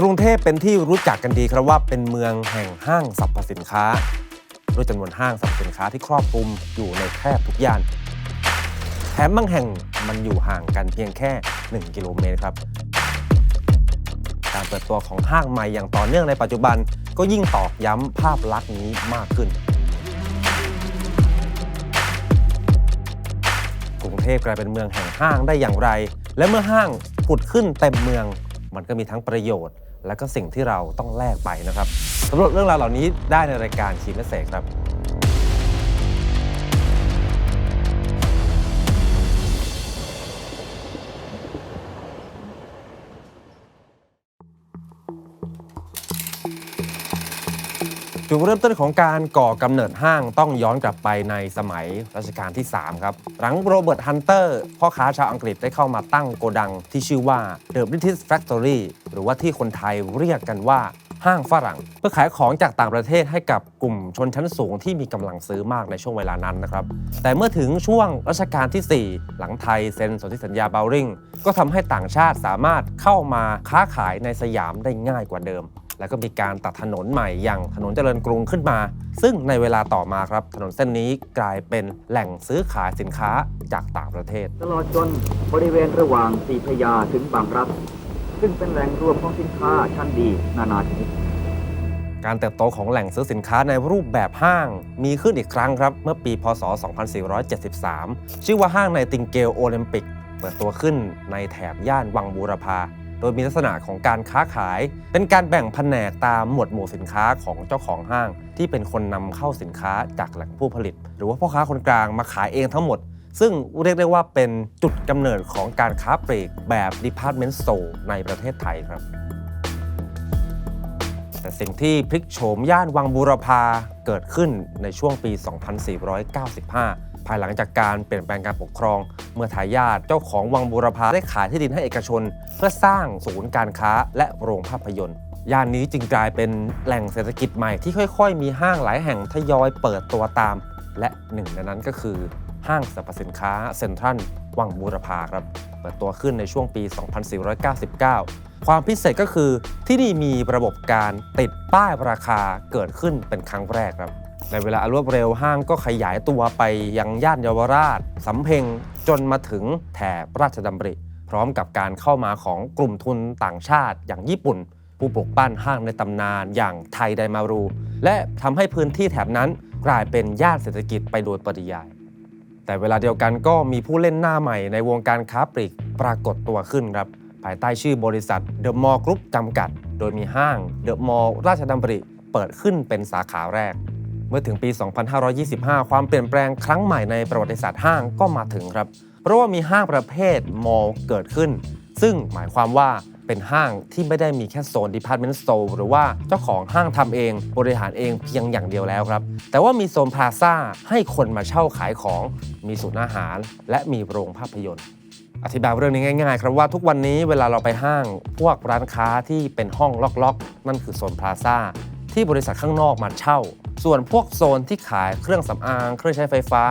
กรุงเทพเป็นที่รู้จักกันดีครับว่าเป็นเมืองแห่งห้างสรรพสินค้าด้วยจำนวนห้างสรรพสินค้าที่ครอบคลุมอยู่ในแทบทุกย่าน แถมบางแห่งมันอยู่ห่างกันเพียงแค่ 1 กิโลเมตรครับ การเปิดตัวของห้างใหม่อย่างต่อเนื่องในปัจจุบันก็ยิ่งตอกย้ำภาพลักษณ์นี้มากขึ้น กรุงเทพกลายเป็นเมืองแห่งห้างได้อย่างไร และเมื่อห้างผุดขึ้นเต็มเมือง มันก็มีทั้งประโยชน์ และก็สิ่งที่เราต้องแลกไปนะครับสำหรับเรื่องราวเหล่านี้ได้ในรายการคีมเสกครับ จุดเริ่มต้นของการก่อกำเนิดห้างต้องย้อนกลับไปในสมัยรัชกาลที่ 3 ครับ หลังโรเบิร์ตฮันเตอร์พ่อค้าชาวอังกฤษได้เข้ามาตั้งโกดังที่ชื่อว่า The British Factory หรือว่าที่คนไทยเรียกกันว่าห้างฝรั่ง เพื่อขายของจากต่างประเทศให้กับกลุ่มชนชั้นสูงที่มีกำลังซื้อมากในช่วงเวลานั้นนะครับ แต่เมื่อถึงช่วงรัชกาลที่ 4 หลังไทยเซ็นสนธิสัญญาเบลริงก็ทำให้ต่างชาติสามารถเข้ามาค้าขายในสยามได้ง่ายกว่าเดิม แล้วก็มีการตัดถนนใหม่อย่างถนนเจริญกรุงขึ้นมา ซึ่งในเวลาต่อมาครับ ถนนเส้นนี้กลายเป็นแหล่งซื้อขายสินค้าจากต่างประเทศ ตลอดจนบริเวณระหว่างสีพระยาถึงบางรักซึ่งเป็นแหล่งรวมของสินค้าชั้นดีนานาชนิดการเติบโตของแหล่งซื้อสินค้าในรูปแบบห้าง มีขึ้นอีกครั้งครับ เมื่อปี พศ 2473 ชื่อว่าห้างในติงเกลโอลิมปิก เปิดตัวขึ้นในแถบย่านวังบูรพา โดยมีลักษณะของการค้าขาย เป็นการแบ่งแผนกตามหมวดหมู่สินค้าของเจ้าของห้าง ที่เป็นคนนำเข้าสินค้าจากแหล่งผู้ผลิต หรือว่าพ่อค้าคนกลางมาขายเองทั้งหมด ซึ่งเรียกได้ว่าเป็นจุดกำเนิดของการค้าปลีกแบบ Department Store ในประเทศไทยครับ แต่สิ่งที่พลิกโฉมย่านวังบูรพาเกิดขึ้นในช่วงปี 2495 ภายหลังจากการเปลี่ยนแปลงการปกครอง เมื่อทายาทเจ้าของวังบูรพาได้ขายที่ดินให้เอกชน เพื่อสร้างศูนย์การค้าและโรงภาพยนตร์ย่านนี้จึงกลายเป็นแหล่งเศรษฐกิจใหม่ที่ค่อย ๆ มีห้างหลายแห่งทยอยเปิดตัวตาม และหนึ่งในนั้นก็คือห้างสรรพสินค้าเซ็นทรัลวังบูรพาครับ ปิดตัวขึ้นในช่วงปี 2499 ความพิเศษก็คือที่นี่มีระบบการติดป้ายราคาเกิดขึ้นเป็นครั้งแรกครับในเวลาอรวดเร็วห้างก็ขยายตัวไปยังย่านเยาวราช สำเพ็งจนมาถึงแถบราชดำริ พร้อมกับการเข้ามาของกลุ่มทุนต่างชาติอย่างญี่ปุ่น ผู้ปลูกปั้นห้างในตำนานอย่างไทยไดมารู และทำให้พื้นที่แถบนั้นกลายเป็นย่านเศรษฐกิจไปโดยปริยาย แต่เวลาเดียวกันก็มีผู้เล่นหน้าใหม่ในวงการค้าปลีกปรากฏตัวขึ้นครับภายใต้ชื่อบริษัทเดอะมอลล์กรุ๊ปจำกัด โดยมีห้างเดอะมอลล์ราชดำริเปิดขึ้นเป็นสาขาแรก เมื่อถึงปี 2525 ความเปลี่ยนแปลงครั้งใหม่ในประวัติศาสตร์ห้างก็มาถึงครับ เพราะว่ามีห้างประเภทมอลล์เกิดขึ้น ซึ่งหมายความว่า เป็นห้างที่ไม่ได้มีแค่โซน Department Store หรือว่าเจ้าของห้างทำเองบริหารเองเพียงอย่างเดียวแล้วครับ แต่ว่ามีโซนพลาซ่าให้คนมาเช่าขายของ มีศูนย์อาหาร และมีโรงภาพยนตร์อธิบายเรื่องนี้ง่ายๆ ครับว่าทุกวันนี้เวลาเราไปห้างพวกร้านค้าที่เป็นห้องล็อกๆ นั่นคือโซนพลาซ่าที่บริษัทข้างนอกมาเช่า ส่วนพวกโซนที่ขายเครื่องสำอาง เครื่องใช้ไฟฟ้า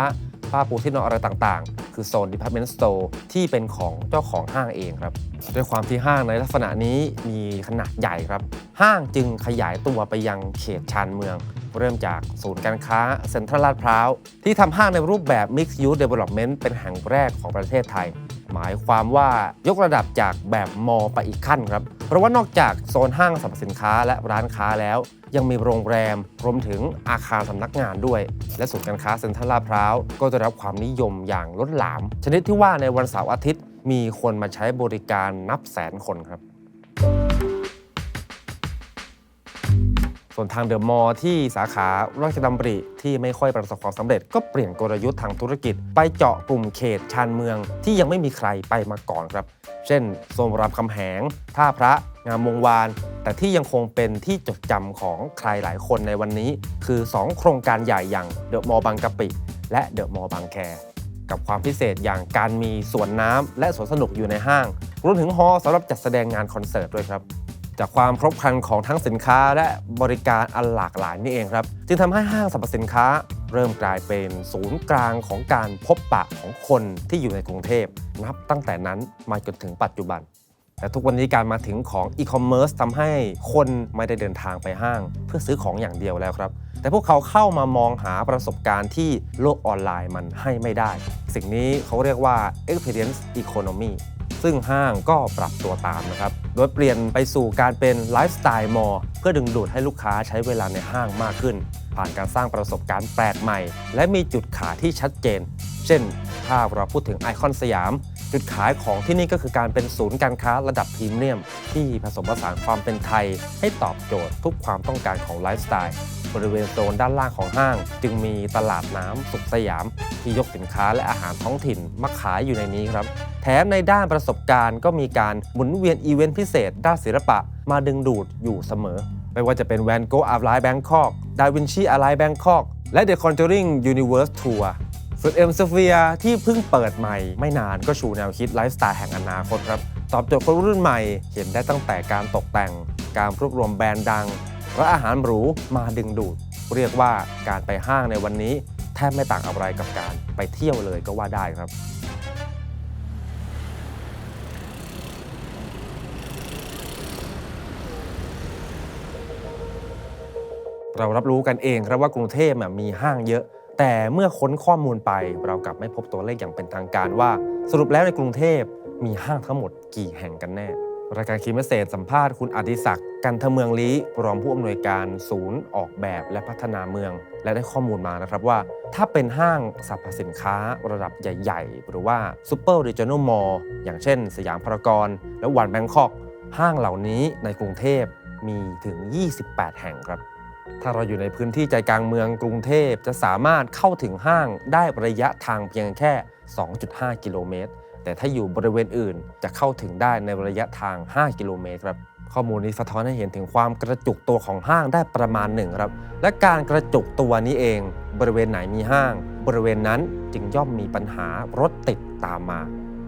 ผ้าปูที่นอนอะไรต่างๆ คือโซน Department Store ที่เป็นของเจ้าของห้างเองครับ ด้วยความที่ห้างในลักษณะนี้มีขนาดใหญ่ครับ ห้างจึงขยายตัวไปยังเขตชานเมือง เริ่มจากศูนย์การค้าเซ็นทรัลลาดพร้าว ที่ทำห้างในรูปแบบ Mixed Use Development เป็นแห่งแรกของประเทศไทยหมายความว่ายกระดับจากแบบมอไปอีกขั้นครับ เพราะว่านอกจากโซนห้างสรรพสินค้าและร้านค้าแล้ว ยังมีโรงแรมรวมถึงอาคารสำนักงานด้วย และศูนย์การค้าเซ็นทรัลลาดพร้าวก็ได้รับความนิยมอย่างล้นหลาม ชนิดที่ว่าในวันเสาร์อาทิตย์ มีคนมาใช้บริการนับแสนคนครับ ส่วนทางเดอะมอลล์ที่สาขาราชดำริที่ไม่ค่อยประสบความสำเร็จ ก็เปลี่ยนกลยุทธ์ทางธุรกิจ ไปเจาะกลุ่มเขตชานเมืองที่ยังไม่มีใครไปมาก่อนครับ เช่นโซนรามคำแหง ท่าพระงามวงวาน แต่ที่ยังคงเป็นที่จดจำของใครหลายคนในวันนี้ คือ 2 โครงการใหญ่อย่างเดอะมอลล์บางกะปิ และเดอะมอลล์บางแคกับความพิเศษอย่างการมีสวนน้ำและสวนสนุกอยู่ในห้าง รวมถึงฮอลสำหรับจัดแสดงงานคอนเสิร์ตด้วยครับ จากความครบครันของทั้งสินค้าและบริการอันหลากหลายนี่เองครับ จึงทำให้ห้างสรรพสินค้า เริ่มกลายเป็นศูนย์กลางของการพบปะของคนที่อยู่ในกรุงเทพนับตั้งแต่นั้นมาจนถึงปัจจุบัน แต่ทุกวันนี้การมาถึงของอีคอมเมิร์ซทำให้คนไม่ได้เดินทางไปห้าง เพื่อซื้อของอย่างเดียวแล้วครับ แต่พวกเขาเข้ามามองหาประสบการณ์ที่โลกออนไลน์มันให้ไม่ได้ สิ่งนี้เขาเรียกว่า experience economy ซึ่งห้างก็ปรับตัวตามนะครับ โดยเปลี่ยนไปสู่การเป็นไลฟ์สไตล์มอลเพื่อดึงดูดให้ลูกค้าใช้เวลาในห้างมากขึ้น ผ่านการสร้างประสบการณ์แปลกใหม่ และมีจุดขายที่ชัดเจน เช่น ถ้าเราพูดถึงไอคอนสยาม จุดขายของที่นี่ก็คือการเป็นศูนย์การค้าระดับพรีเมียม ที่ผสมผสานความเป็นไทย ให้ตอบโจทย์ทุกความต้องการของไลฟ์สไตล์บริเวณโซนด้านล่างของห้าง จึงมีตลาดน้ำสุขสยาม ที่ยกสินค้าและอาหารท้องถิ่นมาขายอยู่ในนี้ครับ แถมในด้านประสบการณ์ก็มีการหมุนเวียนอีเวนต์พิเศษ ด้านศิลปะ มาดึงดูดอยู่เสมอ ไม่ว่าจะเป็นแวนโกอาร์ไลน์แบงคอกดาวินชีอาร์ไลน์แบงคอกและ The Conjuring Universe Tour ส่วนเอ็มสเฟียที่เพิ่งเปิดใหม่ ไม่นานก็ชูแนวคิดไลฟ์สไตล์แห่งอนาคตครับ ตอบโจทย์คนรุ่นใหม่ เห็นได้ตั้งแต่การตกแต่ง การรวบรวมแบรนด์ดัง และอาหารหรูมาดึงดูด เรียกว่าการไปห้างในวันนี้ แทบไม่ต่างอะไรกับการไปเที่ยวเลยก็ว่าได้ครับ เรารับรู้กันเองครับว่ากรุงเทพมีห้างเยอะ แต่เมื่อค้นข้อมูลไปเรากลับไม่พบตัวเลขอย่างเป็นทางการว่า สรุปแล้วในกรุงเทพมีห้างทั้งหมดกี่แห่งกันแน่ รายการคีมเมษสัมภาษณ์คุณอดิศักดิ์กันทเมืองลี้รองผู้อำนวยการศูนย์ออกแบบและพัฒนาเมือง และได้ข้อมูลมานะครับว่า ถ้าเป็นห้างสรรพสินค้าระดับใหญ่ ๆ หรือว่าซูเปอร์ดิจิ a ลมอลล์อย่างเช่น สยามพารากอนและวันแบงคอกห้างเหล่านี้ในกรุงเทพมีถึง 28 แห่งครับ ถ้าเราอยู่ในพื้นที่ใจกลางเมืองกรุงเทพจะสามารถเข้าถึงห้างได้ระยะทางเพียงแค่ 2.5 กิโลเมตร แต่ถ้าอยู่บริเวณอื่นจะเข้าถึงได้ในระยะทาง 5 กิโลเมตรครับข้อมูลนี้สะท้อนให้เห็นถึงความกระจุกตัวของห้างได้ประมาณหนึ่งครับ และการกระจุกตัวนี้เอง บริเวณไหนมีห้าง บริเวณนั้นจึงย่อมมีปัญหารถติดตามมา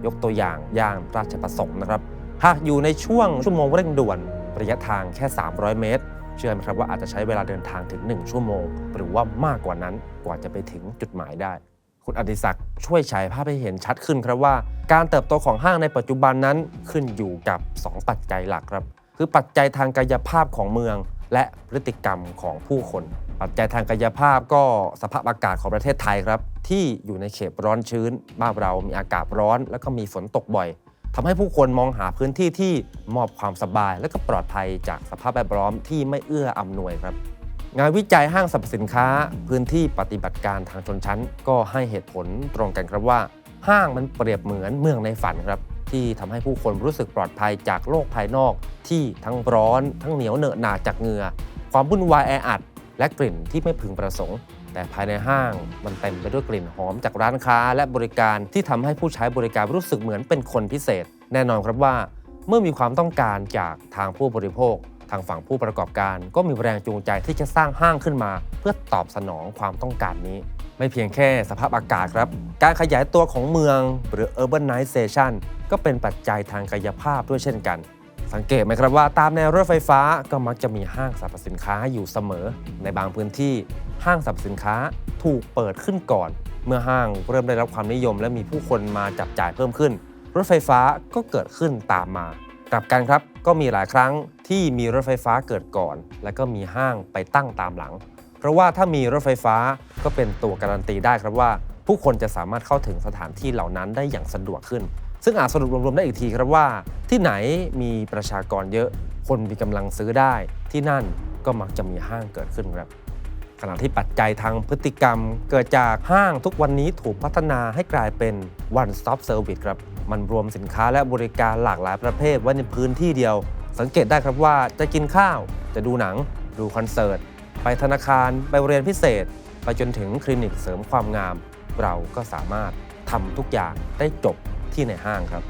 ยกตัวอย่างย่านราชประสงค์นะครับ หากอยู่ในช่วงชั่วโมงเร่งด่วน ระยะทางแค่ 300 เมตร เชื่อไหมครับว่าอาจจะใช้เวลาเดินทางถึง 1 ชั่วโมง หรือว่ามากกว่านั้นกว่าจะไปถึงจุดหมายได้ คุณอดิศักดิ์ช่วยฉายภาพให้เห็นชัดขึ้นครับว่า การเติบโตของห้างในปัจจุบันนั้นขึ้นอยู่กับ 2 ปัจจัยหลักครับ คือปัจจัยทางกายภาพของเมือง และพฤติกรรมของผู้คน ปัจจัยทางกายภาพก็สภาพอากาศของประเทศไทยครับ ที่อยู่ในเขตร้อนชื้นบ้านเรามีอากาศร้อน แล้วก็มีฝนตกบ่อย ทำให้ผู้คนมองหาพื้นที่ที่มอบความสบาย และก็ปลอดภัยจากสภาพแวดล้อมที่ไม่เอื้ออำนวยครับ งานวิจัยห้างสรรพสินค้า พื้นที่ปฏิบัติการทางชนชั้น ก็ให้เหตุผลตรงกันครับว่า ห้างมันเปรียบเหมือนเมืองในฝันครับที่ทำให้ผู้คนรู้สึกปลอดภัยจากโลกภายนอก ที่ทั้งร้อน ทั้งเหนียวเหนอะหนาจากเหงื่อความวุ่นวายแออัด และกลิ่นที่ไม่พึงประสงค์ แต่ภายในห้างมันเต็มไปด้วยกลิ่นหอมจากร้านค้าและบริการที่ทำให้ผู้ใช้บริการรู้สึกเหมือนเป็นคนพิเศษ แน่นอนครับว่า เมื่อมีความต้องการจากทางผู้บริโภค ทางฝั่งผู้ประกอบการ ก็มีแรงจูงใจที่จะสร้างห้างขึ้นมา เพื่อตอบสนองความต้องการนี้ ไม่เพียงแค่สภาพอากาศครับ การขยายตัวของเมืองหรือ urbanization ก็เป็นปัจจัยทางกายภาพด้วยเช่นกัน สังเกตไหมครับว่าตามแนวรถไฟฟ้าก็มักจะมีห้างสรรพสินค้าอยู่เสมอ ในบางพื้นที่ ห้างสรรพสินค้าถูกเปิดขึ้นก่อน เมื่อห้างเริ่มได้รับความนิยม และมีผู้คนมาจับจ่ายเพิ่มขึ้น รถไฟฟ้าก็เกิดขึ้นตามมากลับกันครับก็มีหลายครั้งที่มีรถไฟฟ้าเกิดก่อน แล้วก็มีห้างไปตั้งตามหลัง เพราะว่าถ้ามีรถไฟฟ้าก็เป็นตัวการันตีได้ครับว่า ผู้คนจะสามารถเข้าถึงสถานที่เหล่านั้นได้อย่างสะดวกขึ้น ซึ่งอาจสรุปรวมๆได้อีกทีครับว่า ที่ไหนมีประชากรเยอะ คนมีกำลังซื้อได้ ที่นั่นก็มักจะมีห้างเกิดขึ้นครับ ขณะที่ปัจจัยทางพฤติกรรม เกิดจากห้างทุกวันนี้ถูกพัฒนาให้กลายเป็น one stop service ครับ มันรวมสินค้าและบริการหลากหลายประเภทไว้ในพื้นที่เดียว สังเกตได้ครับว่าจะกินข้าว จะดูหนัง ดูคอนเสิร์ต ไปธนาคาร ไปเรียนพิเศษ ไปจนถึงคลินิกเสริมความงาม เราก็สามารถทำทุกอย่างได้จบที่ในห้างครับ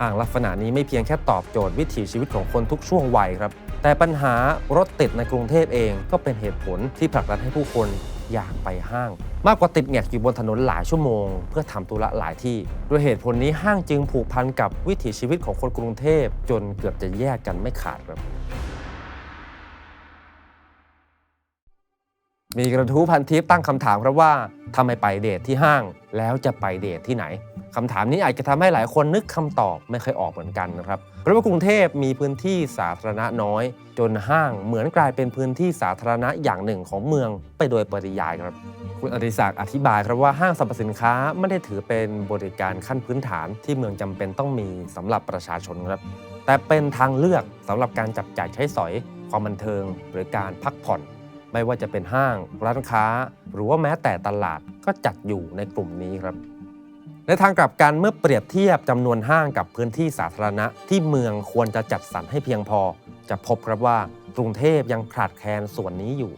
ห้างลักษณะนี้ไม่เพียงแค่ตอบโจทย์วิถีชีวิตของคนทุกช่วงวัยครับ แต่ปัญหารถติดในกรุงเทพเองก็เป็นเหตุผลที่ผลักดันให้ผู้คนอยากไปห้าง มากกว่าติดแงกอยู่บนถนนหลายชั่วโมง เพื่อทำธุระหลายที่ ด้วยเหตุผลนี้ห้างจึงผูกพันกับวิถีชีวิตของคนกรุงเทพจนเกือบจะแยกกันไม่ขาดครับ มีกระทู้พันทิปตั้งคำถามครับว่าทำไมไปเดทที่ห้าง แล้วจะไปเดทที่ไหนคำถามนี้อาจจะทำให้หลายคนนึกคำตอบไม่เคยออกเหมือนกันนะครับเพราะว่ากรุงเทพมีพื้นที่สาธารณะน้อย จนห้างเหมือนกลายเป็นพื้นที่สาธารณะอย่างหนึ่งของเมืองไปโดยปริยายครับ คุณอดิศักดิ์อธิบายครับว่าห้างสรรพสินค้าไม่ได้ถือเป็นบริการขั้นพื้นฐานที่เมืองจำเป็นต้องมีสำหรับประชาชนครับ แต่เป็นทางเลือกสำหรับการจับจ่ายใช้สอย ความบันเทิง หรือการพักผ่อน ไม่ว่าจะเป็นห้างร้านค้า หรือว่าแม้แต่ตลาดก็จัดอยู่ในกลุ่มนี้ครับ ในทางกลับกันเมื่อเปรียบเทียบจำนวนห้างกับพื้นที่สาธารณะ ที่เมืองควรจะจัดสรรให้เพียงพอ จะพบครับว่ากรุงเทพยังขาดแคลนส่วนนี้อยู่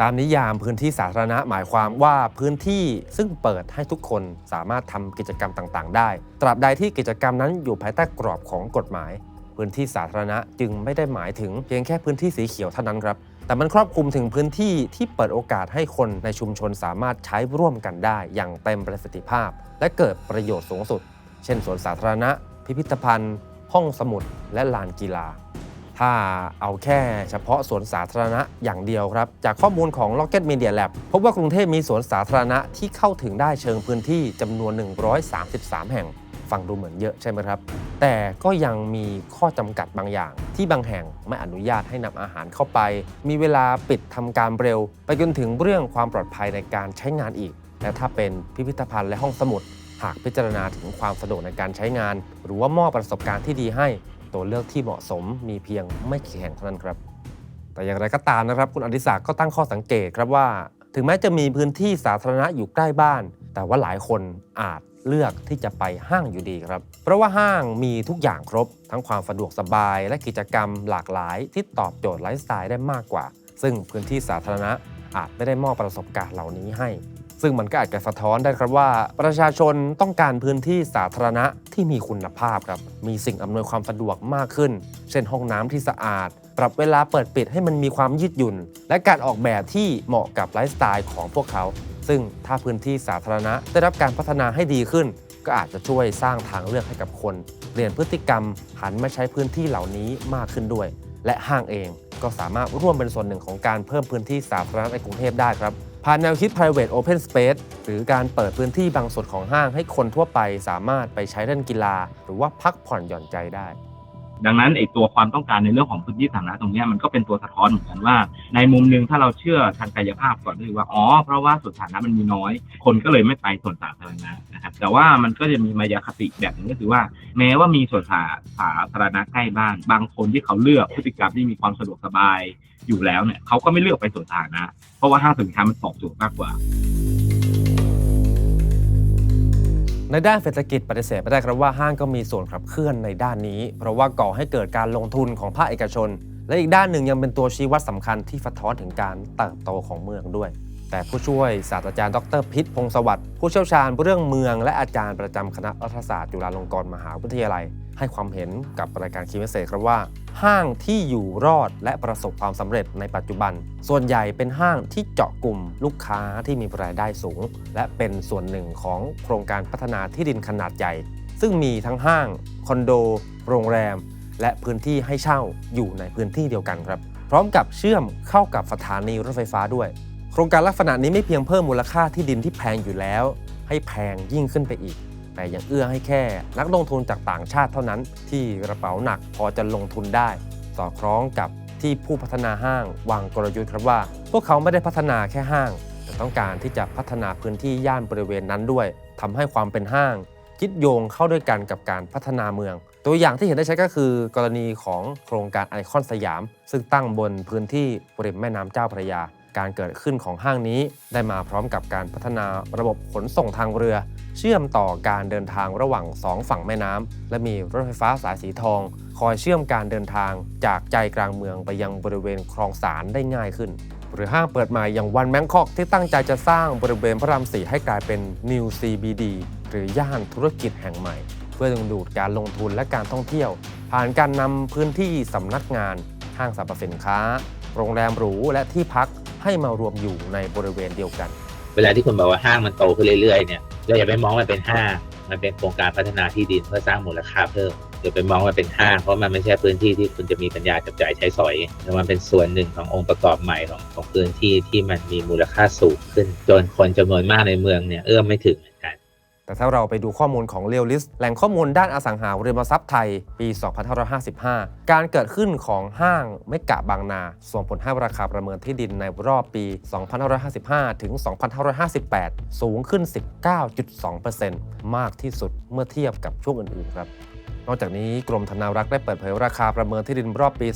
ตามนิยามพื้นที่สาธารณะหมายความว่าพื้นที่ซึ่งเปิดให้ทุกคนสามารถทำกิจกรรมต่างๆ ได้ ตราบใดที่กิจกรรมนั้นอยู่ภายใต้กรอบของกฎหมาย พื้นที่สาธารณะจึงไม่ได้หมายถึงเพียงแค่พื้นที่สีเขียวเท่านั้นครับ แต่มันครอบคลุมถึงพื้นที่ที่เปิดโอกาสให้คนในชุมชนสามารถใช้ร่วมกันได้อย่างเต็มประสิทธิภาพ และเกิดประโยชน์สูงสุด เช่นสวนสาธารณะ พิพิธภัณฑ์ ห้องสมุด และลานกีฬา ถ้าเอาแค่เฉพาะสวนสาธารณะอย่างเดียวครับ จากข้อมูลของ Rocket Media Lab พบว่ากรุงเทพมีสวนสาธารณะที่เข้าถึงได้เชิงพื้นที่จำนวน 133 แห่ง ฟังดูเหมือนเยอะใช่ไหมครับ แต่ก็ยังมีข้อจำกัดบางอย่าง ที่บางแห่งไม่อนุญาตให้นำอาหารเข้าไป มีเวลาปิดทำการเร็ว ไปจนถึงเรื่องความปลอดภัยในการใช้งานอีก และถ้าเป็นพิพิธภัณฑ์และห้องสมุด หากพิจารณาถึงความสะดวกในการใช้งาน หรือว่ามอบประสบการณ์ที่ดีให้ ตัวเลือกที่เหมาะสมมีเพียงไม่กี่แห่งเท่านั้นครับ แต่อย่างไรก็ตามนะครับ คุณอดิศักดิ์ก็ตั้งข้อสังเกตครับว่า ถึงแม้จะมีพื้นที่สาธารณะอยู่ใกล้บ้าน แต่ว่าหลายคนอาจ เลือกที่จะไปห้างอยู่ดีครับ เพราะว่าห้างมีทุกอย่างครบ ทั้งความสะดวกสบายและกิจกรรมหลากหลาย ที่ตอบโจทย์ไลฟ์สไตล์ได้มากกว่า ซึ่งพื้นที่สาธารณะอาจไม่ได้มอบประสบการณ์เหล่านี้ให้ ซึ่งมันก็อาจจะสะท้อนได้ครับว่า ประชาชนต้องการพื้นที่สาธารณะที่มีคุณภาพครับ มีสิ่งอำนวยความสะดวกมากขึ้น เช่นห้องน้ำที่สะอาด ปรับเวลาเปิดปิดให้มันมีความยืดหยุ่น และการออกแบบที่เหมาะกับไลฟ์สไตล์ของพวกเขา ซึ่งถ้าพื้นที่สาธารณะได้รับการพัฒนาให้ดีขึ้น ก็อาจจะช่วยสร้างทางเลือกให้กับคน เปลี่ยนพฤติกรรมหันมาใช้พื้นที่เหล่านี้มากขึ้นด้วย และห้างเองก็สามารถร่วมเป็นส่วนหนึ่งของการเพิ่มพื้นที่สาธารณะในกรุงเทพได้ครับผ่านแนวคิด private open space หรือการเปิดพื้นที่บางส่วนของห้างให้คนทั่วไปสามารถไปใช้เล่นกีฬา หรือว่าพักผ่อนหย่อนใจได้ ดังนั้นไอตัวความต้องการในเรื่องของพื้นที่สาธารณะตรงนี้มันก็เป็นตัวสะท้อนเหมือนกันว่า ในมุมหนึ่งถ้าเราเชื่อทางกายภาพก่อนก็คือว่าอ๋อเพราะว่าส่วนสาธารณะมันมีน้อย คนก็เลยไม่ไปส่วนสาธารณะนะครับแต่ว่ามันก็จะมีมายาคติแบบนึงก็คือว่า แม้ว่ามีส่วนสาสาธารณะใกล้บ้าน บางคนที่เขาเลือกพฤติกรรมที่มีความสะดวกสบายอยู่แล้วเนี่ยเขาก็ไม่เลือกไปส่วนสาธารณะเพราะว่าห้างสินค้ามันตอบโจทย์มากกว่า ในด้านเศรษฐกิจปฏิเสธไม่ได้ครับว่าห้างก็มีส่วนขับเคลื่อนในด้านนี้ เพราะว่าก่อให้เกิดการลงทุนของภาคเอกชน และอีกด้านหนึ่งยังเป็นตัวชี้วัดสำคัญที่สะท้อนถึงการเติบโตของเมืองด้วย แต่ผู้ช่วยศาสตราจารย์ดรพิษพงศวัสดิ์ผู้เชี่ยวชาญเรื่องเมือง และอาจารย์ประจำคณะรัฐศาสตร์จุฬาลงกรณ์มหาวิทยาลัย ให้ความเห็นกับรายการคีย์เมสเซจครับว่า ห้างที่อยู่รอดและประสบความสำเร็จในปัจจุบัน ส่วนใหญ่เป็นห้างที่เจาะกลุ่มลูกค้าที่มีรายได้สูง และเป็นส่วนหนึ่งของโครงการพัฒนาที่ดินขนาดใหญ่ ซึ่งมีทั้งห้าง คอนโด โรงแรม และพื้นที่ให้เช่าอยู่ในพื้นที่เดียวกันครับ พร้อมกับเชื่อมเข้ากับสถานีรถไฟฟ้าด้วย โครงการลักษณะนี้ไม่เพียงเพิ่มมูลค่าที่ดินที่แพงอยู่แล้ว ให้แพงยิ่งขึ้นไปอีก แต่ยังเอื้อให้แค่ นักลงทุนจากต่างชาติเท่านั้น ที่กระเป๋าหนักพอจะลงทุนได้ สอดคล้องกับที่ผู้พัฒนาห้างวางกลยุทธ์ครับว่า พวกเขาไม่ได้พัฒนาแค่ห้าง แต่ต้องการที่จะพัฒนาพื้นที่ย่านบริเวณนั้นด้วยทำให้ความเป็นห้างคิดโยงเข้าด้วยกันกับการพัฒนาเมือง ตัวอย่างที่เห็นได้ชัดก็คือ กรณีของโครงการไอคอนสยาม ซึ่งตั้งบนพื้นที่ริมแม่น้ำเจ้าพระยา การเกิดขึ้นของห้างนี้ ได้มาพร้อมกับการพัฒนาระบบขนส่งทางเรือ เชื่อมต่อการเดินทางระหว่างสองฝั่งแม่น้ำและมีรถไฟฟ้าสายสีทอง คอยเชื่อมการเดินทางจากใจกลางเมืองไปยังบริเวณคลองสารได้ง่ายขึ้น หรือห้างเปิดใหม่อย่างวันแมงคอกที่ตั้งใจจะสร้างบริเวณพระรามสี่ให้กลายเป็น New CBD หรือย่านธุรกิจแห่งใหม่ เพื่อดึงดูดการลงทุนและการท่องเที่ยว ผ่านการนำพื้นที่สำนักงานห้างสรรพสินค้า โรงแรมหรูและที่พัก ให้มารวมอยู่ในบริเวณเดียวกัน เวลาที่คุณบอกว่าห้างมันโตขึ้นเรื่อยๆเนี่ยเราอย่าไปมองมันเป็นห้างมันเป็นโครงการพัฒนาที่ดินเพื่อสร้างมูลค่าเพิ่มอย่าไปมองว่าเป็นห้างเพราะมันไม่ใช่พื้นที่ที่คุณจะมีปัญญาจับจ่ายใช้สอยแต่มันเป็นส่วนหนึ่งขององค์ประกอบใหม่ของของพื้นที่ที่มันมีมูลค่าสูงขึ้น จนคนจำนวนมากในเมืองเนี่ยเอื้อมไม่ถึงเหมือนกัน แต่ถ้าเราไปดูข้อมูลของเรียลลิสแหล่งข้อมูลด้านอสังหาริมทรัพย์ไทย ปี 2555 การเกิดขึ้นของห้างเมกะบางนา ส่งผลให้ราคาประเมินที่ดินในรอบปี 2555 ถึง 2558 สูงขึ้น 19.2%มากที่สุดเมื่อเทียบกับช่วงอื่นๆครับ นอกจากนี้กรมธนารักษ์ได้เปิดเผยราคาประเมินที่ดินรอบปี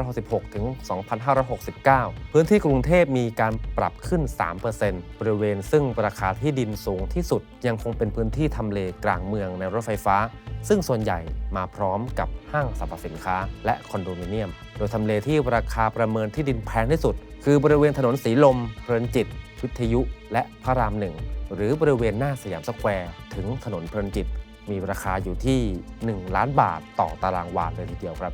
2566 ถึง 2569 พื้นที่กรุงเทพมีการปรับขึ้น 3%บริเวณซึ่งราคาที่ดินสูงที่สุด ยังคงเป็นพื้นที่ทำเลกลางเมืองในรถไฟฟ้า ซึ่งส่วนใหญ่มาพร้อมกับห้างสรรพสินค้า และคอนโดมิเนียม โดยทำเลที่ราคาประเมินที่ดินแพงที่สุด คือบริเวณถนนสีลมเพลินจิตวิทยุ และพระรามหนึ่งหรือบริเวณหน้าสยามสแควร์ ถึงถนนเพลินจิต มีราคาอยู่ที่ 1 ล้านบาทต่อตารางวาเลยทีเดียวครับ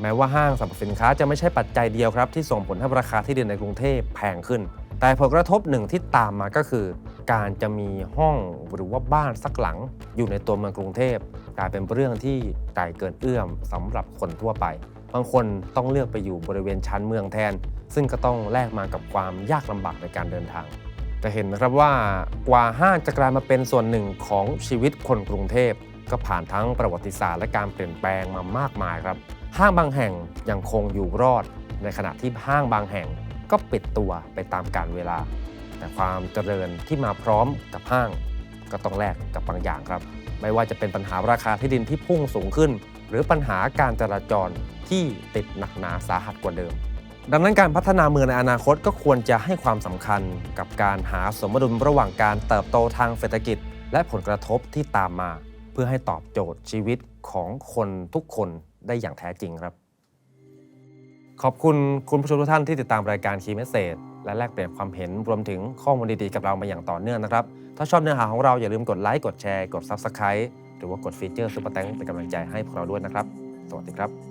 แม้ว่าห้างสรรพสินค้าจะไม่ใช่ปัจจัยเดียวครับที่ส่งผลให้ราคาที่ดินในกรุงเทพแพงขึ้น แต่ผลกระทบหนึ่งที่ตามมาก็คือ การจะมีห้องหรือว่าบ้านสักหลัง อยู่ในตัวเมืองกรุงเทพกลายเป็นเรื่องที่ไกลเกินเอื้อมสำหรับคนทั่วไป บางคนต้องเลือกไปอยู่บริเวณชั้นเมืองแทน ซึ่งก็ต้องแลกมากับความยากลำบากในการเดินทาง จะเห็นนะครับว่ากว่าห้างจะกลายมาเป็นส่วนหนึ่งของชีวิตคนกรุงเทพ ก็ผ่านทั้งประวัติศาสตร์และการเปลี่ยนแปลงมามากมายครับ ห้างบางแห่งยังคงอยู่รอด ในขณะที่ห้างบางแห่งก็ปิดตัวไปตามกาลเวลา แต่ความเจริญที่มาพร้อมกับห้าง ก็ต้องแลกกับบางอย่างครับ ไม่ว่าจะเป็นปัญหาราคาที่ดินที่พุ่งสูงขึ้น หรือปัญหาการจราจรที่ติดหนักหนาสาหัสกว่าเดิม ดังนั้นการพัฒนาเมืองในอนาคตก็ควรจะให้ความสำคัญกับการหาสมดุลระหว่างการเติบโตทางเศรษฐกิจ และผลกระทบที่ตามมา เพื่อให้ตอบโจทย์ชีวิตของคนทุกคนได้อย่างแท้จริงครับ ขอบคุณคุณผู้ชมทุกท่านที่ติดตามรายการคีย์เมสเซจและแลกเปลี่ยนความเห็นรวมถึงข้อมูลดีๆกับเรามาอย่างต่อเนื่องนะครับ ถ้าชอบเนื้อหาของเราอย่าลืมกดไลค์กดแชร์กด Subscribe หรือว่ากดฟีเจอร์ซุปเปอร์แตงเป็นกำลังใจให้พวกเราด้วยนะครับ สวัสดีครับ